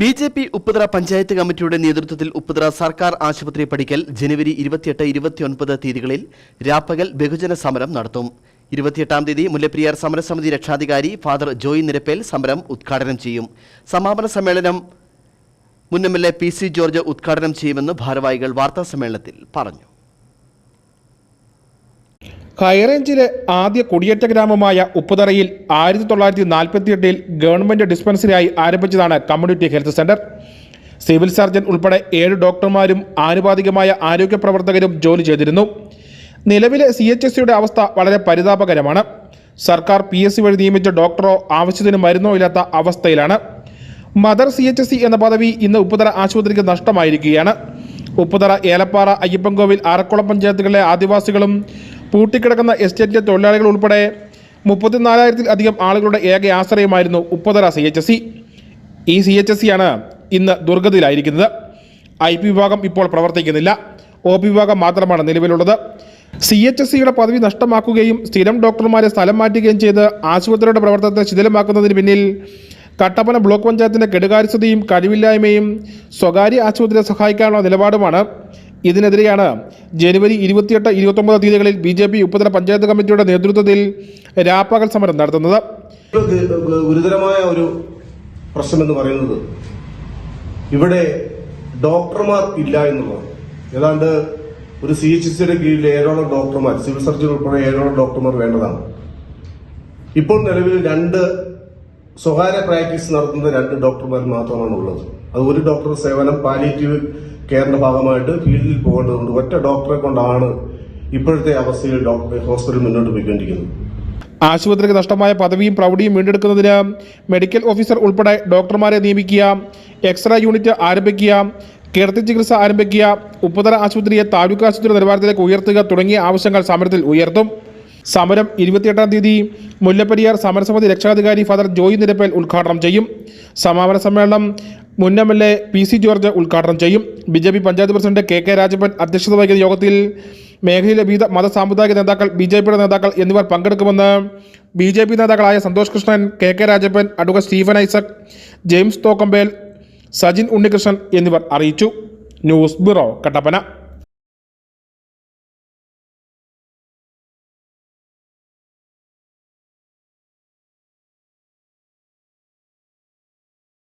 B J P Upputhara panchayat കമ്മിറ്റിയുടെ നേതൃത്വത്തിൽ ഉപ്പുതറ സർക്കാർ ആശുപത്രി പഠിക്കൽ ജനുവരി ഇരുപത്തിയെട്ട് ഇരുപത്തിയൊൻപത് തീയതികളിൽ രാപ്പകൽ ബഹുജന സമരം നടത്തും. ഇരുപത്തിയെട്ടാം തീയതി മുല്ലപ്പെരിയാർ സമരസമിതി രക്ഷാധികാരി ഫാദർ ജോയ് നിരപ്പേൽ സമരം ഉദ്ഘാടനം ചെയ്യും. സമാപന സമ്മേളനം മുൻ M L A P C George ഉദ്ഘാടനം ചെയ്യുമെന്ന് ഭാരവാഹികൾ വാർത്താസമ്മേളനത്തിൽ പറഞ്ഞു. ഹൈറേഞ്ചിലെ ആദ്യ കുടിയേറ്റ ഗ്രാമമായ ഉപ്പുതറയിൽ ആയിരത്തി തൊള്ളായിരത്തി നാൽപ്പത്തിയെട്ടിൽ ഗവൺമെന്റ് ഡിസ്പെൻസറിയായി ആരംഭിച്ചതാണ് community health centre. Civil surgeon ഉൾപ്പെടെ ഏഴ് ഡോക്ടർമാരും ആനുപാതികമായ ആരോഗ്യ പ്രവർത്തകരും ജോലി ചെയ്തിരുന്നു. നിലവിലെ സി എച്ച് എസ് സിയുടെ അവസ്ഥ വളരെ പരിതാപകരമാണ്. സർക്കാർ പി എസ് സി വഴി നിയമിച്ച ഡോക്ടറോ ആവശ്യത്തിന് മരുന്നോ ഇല്ലാത്ത അവസ്ഥയിലാണ്. Mother C H S C എന്ന പദവി ഇന്ന് ഉപ്പുതറ ആശുപത്രിക്ക് നഷ്ടമായിരിക്കുകയാണ്. ഉപ്പുതറ ഏലപ്പാറ അയ്യപ്പൻകോവിൽ ആറക്കുളം പഞ്ചായത്തുകളിലെ ആദിവാസികളും പൂട്ടിക്കിടക്കുന്ന എസ്റ്റേറ്റിലെ തൊഴിലാളികൾ ഉൾപ്പെടെ മുപ്പത്തിനാലായിരത്തിൽ അധികം ആളുകളുടെ ഏക ആശ്രയമായിരുന്നു Upputhara C H S C. ഈ സി എച്ച് എസ് സി ആണ് ഇന്ന് ദുർഗതിയിലായിരിക്കുന്നത്. ഐ പി വിഭാഗം ഇപ്പോൾ പ്രവർത്തിക്കുന്നില്ല. ഒ പി വിഭാഗം മാത്രമാണ് നിലവിലുള്ളത്. സി എച്ച് എസ് സിയുടെ പദവി നഷ്ടമാക്കുകയും സ്ഥിരം ഡോക്ടർമാരെ സ്ഥലം മാറ്റുകയും ചെയ്ത് ആശുപത്രിയുടെ പ്രവർത്തനത്തെ ശിഥിലമാക്കുന്നതിന് പിന്നിൽ കട്ടപ്പന ബ്ലോക്ക് പഞ്ചായത്തിന്റെ കെടുകാര്യസ്ഥതയും കഴിവില്ലായ്മയും സ്വകാര്യ ആശുപത്രിയെ സഹായിക്കാനുള്ള നിലപാടുമാണ്. ഇതിനെതിരെയാണ് ജനുവരി ഇരുപത്തിയെട്ട് ഇരുപത്തൊമ്പത് തീയതികളിൽ B J P Upputhara panchayat കമ്മിറ്റിയുടെ നേതൃത്വത്തിൽ രാപ്പകൽ സമരം നടത്തുന്നത്. ഗുരുതരമായ ഒരു പ്രശ്നമെന്ന് പറയുന്നത് ഇവിടെ ഡോക്ടർമാർ ഇല്ല എന്നുള്ളതാണ് ഏതാണ്ട് ഒരു സി എച്ച് സിയുടെ കീഴിൽ ഏഴോളം ഡോക്ടർമാർ സിവിൽ സർജൻ ഉൾപ്പെടെ ഏഴോളം ഡോക്ടർമാർ വേണ്ടതാണ്. ഇപ്പോൾ നിലവിൽ രണ്ട് സ്വകാര്യ പ്രാക്ടീസ് നടത്തുന്ന രണ്ട് ഡോക്ടർമാർ മാത്രമാണ് ഉള്ളത് അത് ഒരു ഡോക്ടർ സേവനം പാലിയേറ്റീവ് കെയറിന്റെ ഭാഗമായിട്ട് ഫീൽഡിൽ പോകേണ്ടതുണ്ട്. ഒറ്റ ഡോക്ടറെ കൊണ്ടാണ് ഇപ്പോഴത്തെ അവസ്ഥയിൽ ഡോക്ടർ ഹോസ്പിറ്റൽ മുന്നോട്ട് പോയിക്കൊണ്ടിരിക്കുന്നത്. ആശുപത്രിക്ക് നഷ്ടമായ പദവിയും പ്രൗഢിയും വീണ്ടെടുക്കുന്നതിന് മെഡിക്കൽ ഓഫീസർ ഉൾപ്പെടെ ഡോക്ടർമാരെ നിയമിക്കുക എക്സ്റേ യൂണിറ്റ് ആരംഭിക്കുക കിടത്തി ചികിത്സ ആരംഭിക്കുക ഉപ്പുതല ആശുപത്രിയെ താലൂക്ക് ആശുപത്രി നിലവാരത്തിലേക്ക് ഉയർത്തുക തുടങ്ങിയ ആവശ്യങ്ങൾ സമരത്തിൽ ഉയർത്തും. സമരം ഇരുപത്തിയെട്ടാം തീയതി മുല്ലപ്പെരിയാർ സമരസമിതി രക്ഷാധികാരി ഫാദർ ജോയി നിരപ്പേൽ ഉദ്ഘാടനം ചെയ്യും. സമാപന സമ്മേളനം മുൻ M L A P C George ഉദ്ഘാടനം ചെയ്യും. B J P panchayat president K K Rajappan അധ്യക്ഷത വഹിക്കുന്ന യോഗത്തിൽ മേഖലയിലെ വിവിധ മത സാമുദായിക നേതാക്കൾ ബി ജെ പിയുടെ നേതാക്കൾ എന്നിവർ പങ്കെടുക്കുമെന്ന് ബി ജെ പി നേതാക്കളായ Santhosh Krishnan K K Rajappan advocate Stephen Isaac James Thokkampel Sajin Unnikrishnan എന്നിവർ അറിയിച്ചു. News bureau Kattappana.